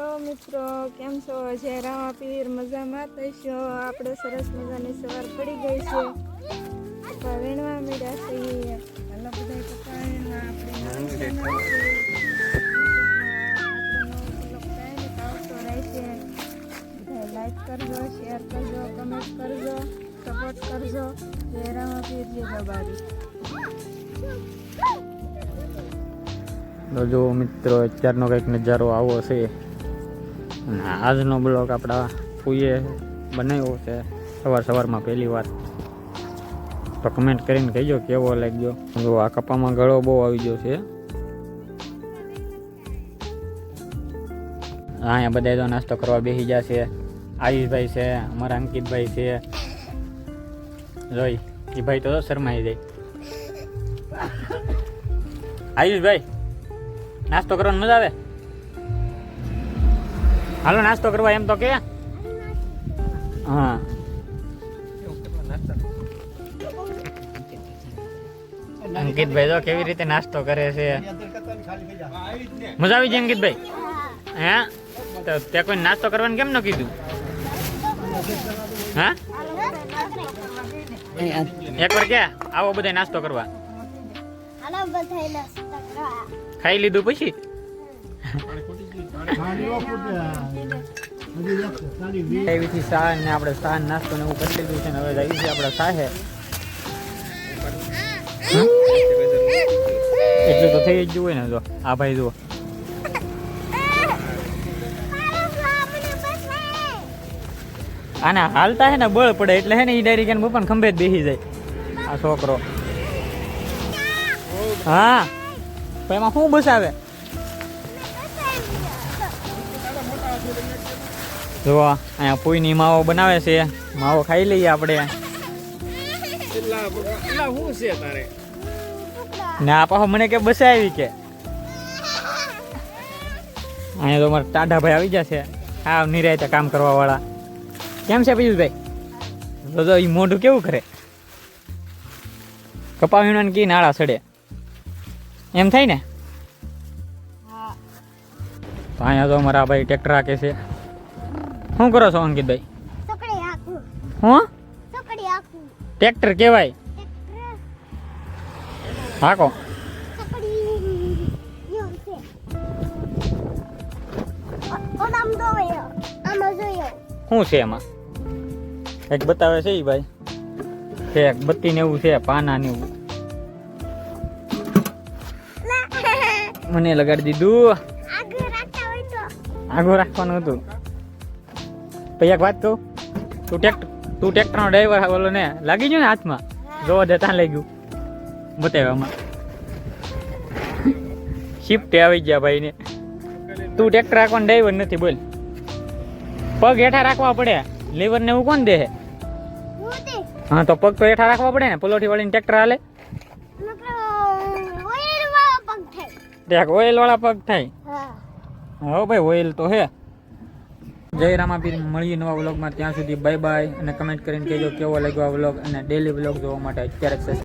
Hello મિત્રો કેમ છો? જય રામાપીર મજામાં? થઈશો આપણે સરસ મજાની સવાર પડી ગઈ છે? પપ્પા વીણવા મળ્યા છે. હાલો બધા પપ્પા આપણે લાઈક કરજો શેર કરજો કમેન્ટ કરજો સપોર્ટ કરજો. જય રામાપીર જય દબારી તો જો મિત્રો અત્યારનો કંઈક નજારો આવો છે. અને આજનો બ્લોગ આપણા ફૂઈએ બનાવ્યો છે. સવાર સવારમાં પહેલી વાર. તો કમેન્ટ કરીને કહેજો કેવો લાગ્યો. જો આ કપામાં ગળો બહુ આવી ગયો છે. અહીંયા બધા તો નાસ્તો કરવા બેસી ગયા છે. આયુષભાઈ છે, અમારા અંકિતભાઈ છે. જોઈ એ ભાઈ તો શરમાઈ જાય. આયુષભાઈ, નાસ્તો કરવાની મજા આવે? હાલો નાસ્તો કરવા એમ તો કે? હા. અંકિતભાઈ તો કેવી રીતે નાસ્તો કરે છે. મજા આવી જાય અંકિતભાઈ? હે? તો તે કોઈ નાસ્તો કરવાનું કેમ ન કીધું? હા? એકવાર ક્યાં આવો બધા નાસ્તા કરવા. ખાઈ લીધું પછી? એવીથી સા ને આપણે સા નાસ્તો ને એવું કરી લીધું છે ને હવે જઈએ છીએ આપણે સાહેબ? એટલું તો થઈ જ હોય ને જો. આ ભાઈ જુઓ. આને હાલતા હે ને બળ પડે એટલે હે ને એ ડાયરી કે પણ ખંભે જ બેસી જાય. આ છોકરો. હા. એમાં શું બસાવે જો અહીંયા પૂઈની માવો બનાવે છે. માવો ખાઈ લઈએ આપણે. ને આ પાછો મને કે બસાવી કે. અહીંયા તો અમારા ટાઢા ભાઈ આવી જશે હા નિરાયતા કામ કરવા વાળા કેમ છે પિયુષભાઈ? તો તો ઈ મોઢું કેવું કરે? કપા વીણવાનું કી નાળા સડે. એમ થાય ને? તો અહીંયા તો અમારા ભાઈ ટ્રેક્ટર હાકે છે. શું કરો છો અંકિતભાઈ? હું ટ્રેક્ટર કહેવાય હાકો શું છે એમાં એક બતાવે છે ઈ ભાઈ છે. એક બત્તી ને એવું છે પાના ને એવું મને લગાડી દીધું આગળ રાખવાનું હતું પછી એક વાત કહું? તું ટ્રેક્ટર તું ટ્રેક્ટરનો ડ્રાઈવર ઓલો ને લાગી ગયો ને હાથમાં? જોવા દે ત્યાં લઈ ગયું. બતાવ્યામાં શિફ્ટ આવી ગયા ભાઈ ને તું ટ્રેક્ટર રાખવાનો ડ્રાઈવર નથી બોલ. પગ હેઠા રાખવા પડે. લીવર ને એવું કોણ દે હું હા તો પગ તો હેઠા રાખવા પડે ને પલોઠી વાળીને ટ્રેક્ટર હાલે નકરો પગ થાય. ઓઇલ વાળા પગ થાય. હા. હા ભાઈ ઓઇલ તો હે. જય રામાપીર, મળીએ નવા વ્લોગમાં. ત્યાં સુધી બાય બાય અને કમેન્ટ કરીને કહેજો કેવો લાગ્યો આ વ્લોગ અને ડેલી વ્લોગ જોવા માટે. અત્યારે